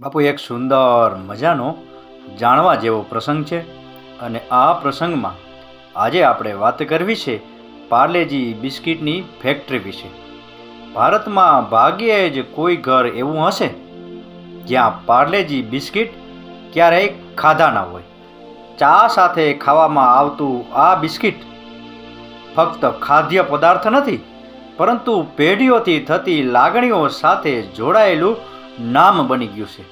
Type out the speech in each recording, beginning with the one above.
બાપુ, એક સુંદર મજાનો જાણવા જેવો પ્રસંગ છે અને આ પ્રસંગમાં આજે આપણે વાત કરવી છે પાર્લેજી બિસ્કિટની ફેક્ટરી વિશે. ભારતમાં ભાગ્યે જ કોઈ ઘર એવું હશે જ્યાં પાર્લેજી બિસ્કિટ ક્યારેય ખાધા ના હોય. ચા સાથે ખાવામાં આવતું આ બિસ્કિટ ફક્ત ખાદ્ય પદાર્થ નથી, પરંતુ પેઢીઓથી થતી લાગણીઓ સાથે જોડાયેલું નામ બની ગયું છે.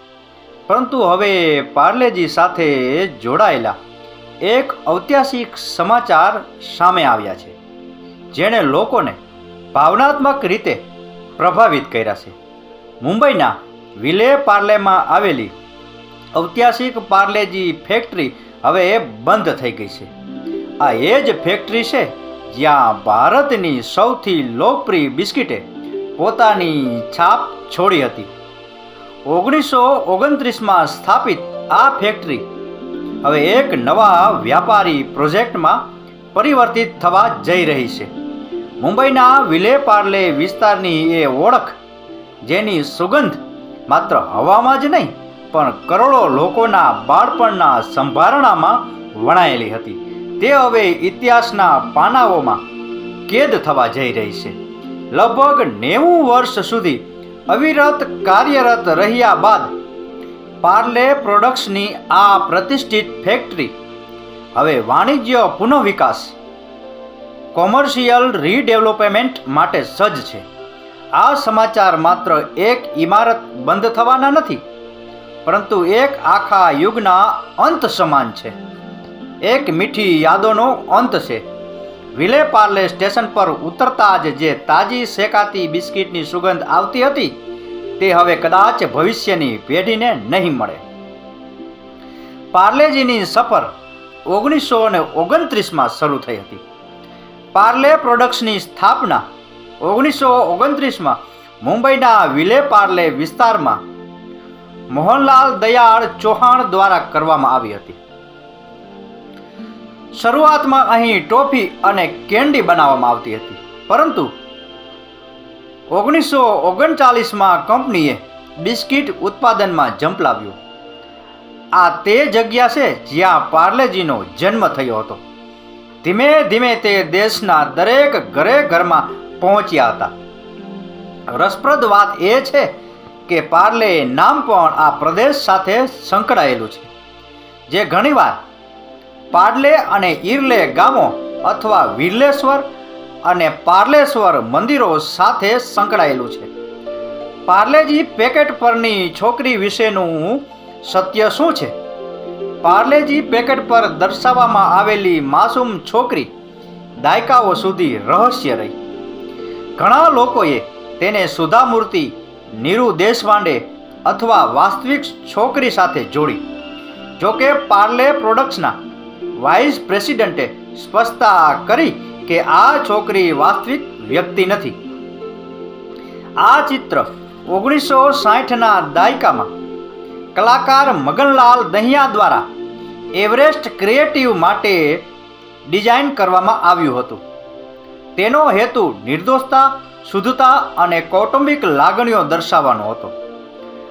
પરંતુ હવે પાર્લેજી સાથે જોડાયેલા એક ઐતિહાસિક સમાચાર સામે આવ્યા છે, જેણે લોકોને ભાવનાત્મક રીતે પ્રભાવિત કર્યા છે. મુંબઈના વિલે પાર્લેમાં આવેલી ઐતિહાસિક પાર્લેજી ફેક્ટરી હવે બંધ થઈ ગઈ છે. આ એ જ ફેક્ટરી છે જ્યાં ભારતની સૌથી લોકપ્રિય બિસ્કિટે પોતાની છાપ છોડી હતી. ઓગણીસો ઓગણત્રીસમાં સ્થાપિત આ ફેક્ટરી હવે એક નવા વ્યાપારી પ્રોજેક્ટમાં પરિવર્તિત થવા જઈ રહી છે. મુંબઈના વિલે પાર્લે વિસ્તારની એ ઓળખ, જેની સુગંધ માત્ર હવામાં જ નહીં, પણ કરોડો લોકોના બાળપણના સંભારણામાં વણાયેલી હતી. તે હવે ઇતિહાસના પાનાઓમાં કેદ થવા જઈ રહી છે. લગભગ નેવું વર્ષ સુધી અવિરત કાર્યરત રહ્યા બાદ પાર્લે પ્રોડક્ટ્સની આ પ્રતિષ્ઠિત ફેક્ટરી, હવે વાણિજ્ય પુનઃવિકાસ, કોમર્શિયલ રીડેવલપમેન્ટ માટે સજ્જ છે. આ સમાચાર માત્ર એક ઇમારત બંધ થવાના નથી, પરંતુ એક આખા યુગના અંત સમાન છે. એક મીઠી યાદોનો અંત છે. વિલે પાર્લે સ્ટેશન પર ઉતરતા જ જે તાજી શેકાતી બિસ્કિટની સુગંધ આવતી હતી, તે હવે કદાચ ભવિષ્યની પેઢીને નહીં મળે. પાર્લેજીની સફર ઓગણીસો ને ઓગણત્રીસમાં શરૂ થઈ હતી. પાર્લે પ્રોડક્ટ્સની સ્થાપના ઓગણીસો ઓગણત્રીસમાં મુંબઈના વિલે પાર્લે વિસ્તારમાં મોહનલાલ દયાળ ચૌહાણ દ્વારા કરવામાં આવી હતી. શરૂઆતમાં અહીં ટોફી અને કેન્ડી બનાવવામાં આવતી હતી. પરંતુ ઓગણીસો ઓગણચાલીસમાં કંપનીએ બિસ્કિટ ઉત્પાદનમાં ઝંપલાવ્યું. આ તે જગ્યા છે જ્યાં પાર્લેજીનો જન્મ થયો હતો. ધીમે ધીમે તે દેશના દરેક ઘરે ઘરમાં પહોંચ્યા હતા. રસપ્રદ વાત એ છે કે પાર્લે નામ પણ આ પ્રદેશ સાથે સંકળાયેલું છે. જે ઘણીવાર પાર્લે અને ઈરલે ગામો અથવા વિરલેશ્વર અને પાર્લેશ્વર મંદિરો સાથે સંકળાયેલું છે. પાર્લેજી પેકેટ પરની છોકરી વિશેનું સત્ય શું છે? પાર્લેજી પેકેટ પર દર્શાવવામાં આવેલી માસૂમ છોકરી દાયકાઓ સુધી રહસ્ય રહી. ઘણા લોકોએ તેને સુધામૂર્તિ, નીરુ દેશપાંડે અથવા વાસ્તવિક છોકરી સાથે જોડી. જોકે પાર્લે પ્રોડક્ટ્સના વાઇસ પ્રેસિડેન્ટે સ્પષ્ટતા કરી કે આ છોકરી વાસ્તવિક વ્યક્તિ નથી. આ ચિત્ર ઓગણીસો સાઠના દાયકામાં કલાકાર મગનલાલ દહિયા દ્વારા એવરેસ્ટ ક્રિએટિવ માટે ડિઝાઇન કરવામાં આવ્યું હતું. તેનો હેતુ નિર્દોષતા, શુદ્ધતા અને કૌટુંબિક લાગણીઓ દર્શાવવાનો હતો.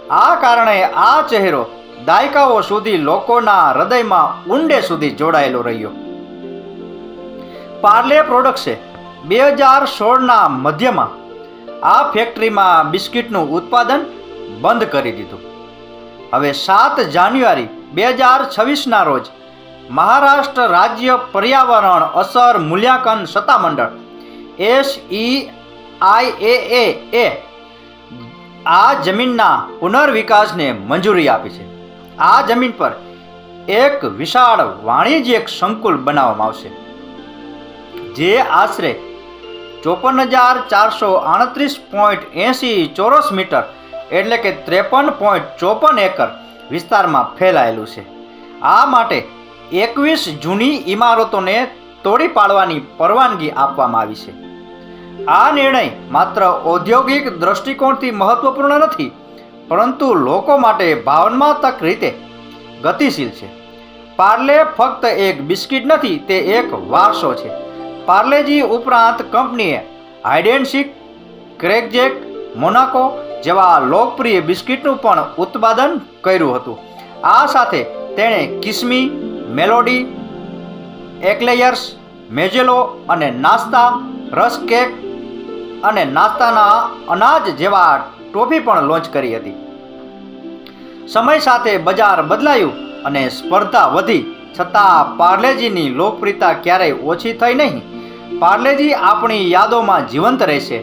આ કારણે આ ચહેરો દાયકાઓ સુધી લોકોના હૃદયમાં ઊંડે સુધી જોડાયેલો રહ્યો. પાર્લે પ્રોડક્ટ્સે બે હજાર સોળના મધ્યમાં આ ફેક્ટરીમાં બિસ્કિટનું ઉત્પાદન બંધ કરી દીધું. હવે સાત જાન્યુઆરી બે હજાર છવ્વીસના રોજ મહારાષ્ટ્ર રાજ્ય પર્યાવરણ અસર મૂલ્યાંકન સત્તામંડળ એસ ઈ આઈ એ એ આ જમીનના પુનર્વિકાસને મંજૂરી આપી છે. આ જમીન પર એક વિશાળ વાણિજ્યક સંકુલ બનાવવામાં આવશે, જે આશરે ચોપન હજાર ચારસો આડત્રીસ પોઈન્ટ એંસી ચોરસ મીટર એટલે કે ત્રેપન પોઈન્ટ ચોપન એકર વિસ્તારમાં ફેલાયેલું છે. આ માટે એકવીસ જૂની ઇમારતોને તોડી પાડવાની પરવાનગી આપવામાં આવી છે. આ નિર્ણય માત્ર ઔદ્યોગિક દ્રષ્ટિકોણથી મહત્વપૂર્ણ નથી પરંતુ લોકો માટે ભાવનાત્મક રીતે ગતિશીલ છે. પાર્લે ફક્ત એક બિસ્કિટ નથી, તે એક વારસો છે. પાર્લેજી ઉપરાંત કંપનીએ હાઇડેન્સિક ક્રેકજેક મોનાકો જેવા લોકપ્રિય બિસ્કિટનું પણ ઉત્પાદન કર્યું હતું. આ સાથે તેણે કિસ્મી, મેલોડી, એકલેયર્સ, મેજેલો અને નાસ્તા, રસ કેક અને નાસ્તાના અનાજ જેવા ટોફી પણ લોન્ચ કરી હતી. સમય સાથે બજાર બદલાયું અને સ્પર્ધા વધી. છતાં પાર્લેજીની લોકપ્રિયતા ક્યારેય ઓછી થઈ નહીં. પાર્લેજી આપણી યાદોમાં જીવંત રહેશે.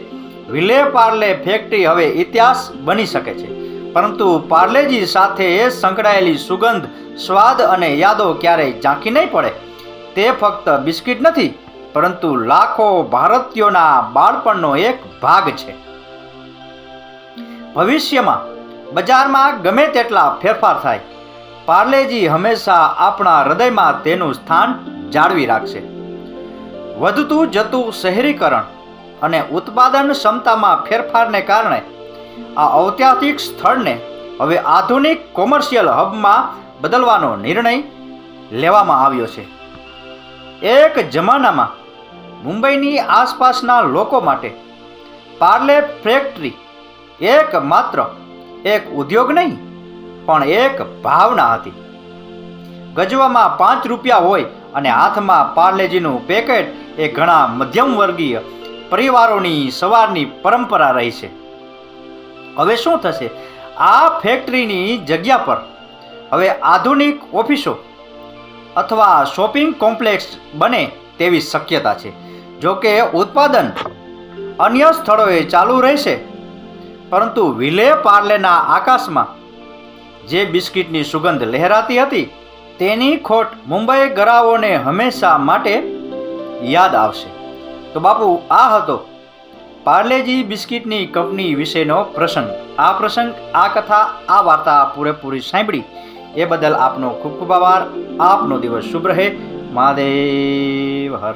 વિલે પાર્લે ફેક્ટરી હવે ઇતિહાસ બની શકે છે. પરંતુ પાર્લેજી સાથે સંકળાયેલી સુગંધ, સ્વાદ અને યાદો ક્યારેય ઝાંખી નહીં પડે. તે ફક્ત બિસ્કિટ નથી, પરંતુ લાખો ભારતીયોના બાળપણનો એક ભાગ છે. ભવિષ્યમાં બજારમાં ગમે તેટલા ફેરફાર થાય, પાર્લેજી હંમેશા આપણા હૃદયમાં તેનું સ્થાન જાળવી રાખશે. વધતું જતું શહેરીકરણ અને ઉત્પાદન ક્ષમતામાં ફેરફારને કારણે આ ઐતિહાસિક સ્થળને હવે આધુનિક કોમર્શિયલ હબમાં બદલવાનો નિર્ણય લેવામાં આવ્યો છે. એક જમાનામાં મુંબઈની આસપાસના લોકો માટે પાર્લે ફેક્ટરી એક માત્ર એક ઉદ્યોગ નહીં, પણ એક ભાવના હતી. ગજવામાં પાંચ રૂપિયા હોય અને હાથમાં પાર્લેજીનું પેકેટ એ ઘણા મધ્યમ વર્ગીય પરિવારોની સવારની પરંપરા રહી છે. હવે શું થશે? આ ફેક્ટરીની જગ્યા પર હવે આધુનિક ઓફિસો અથવા શોપિંગ કોમ્પ્લેક્સ બને તેવી શક્યતા છે. જો કે ઉત્પાદન અન્ય સ્થળોએ ચાલુ રહેશે પરંતુ વિલે પાર્લેના આકાશમાં જે બિસ્કિટની સુગંધ લહેરાતી હતી, તેની ખોટ મુંબઈ ગરાઓને હંમેશા માટે યાદ આવશે. તો બાપુ, આ હતો પાર્લેજી બિસ્કિટની કંપની વિશેનો પ્રસંગ. આ પ્રસંગ, આ કથા, આ વાર્તા પૂરેપૂરી સાંભળી. એ બદલ આપનો ખૂબ ખૂબ આભાર. આપનો દિવસ શુભ રહે. મહાદેવ, હર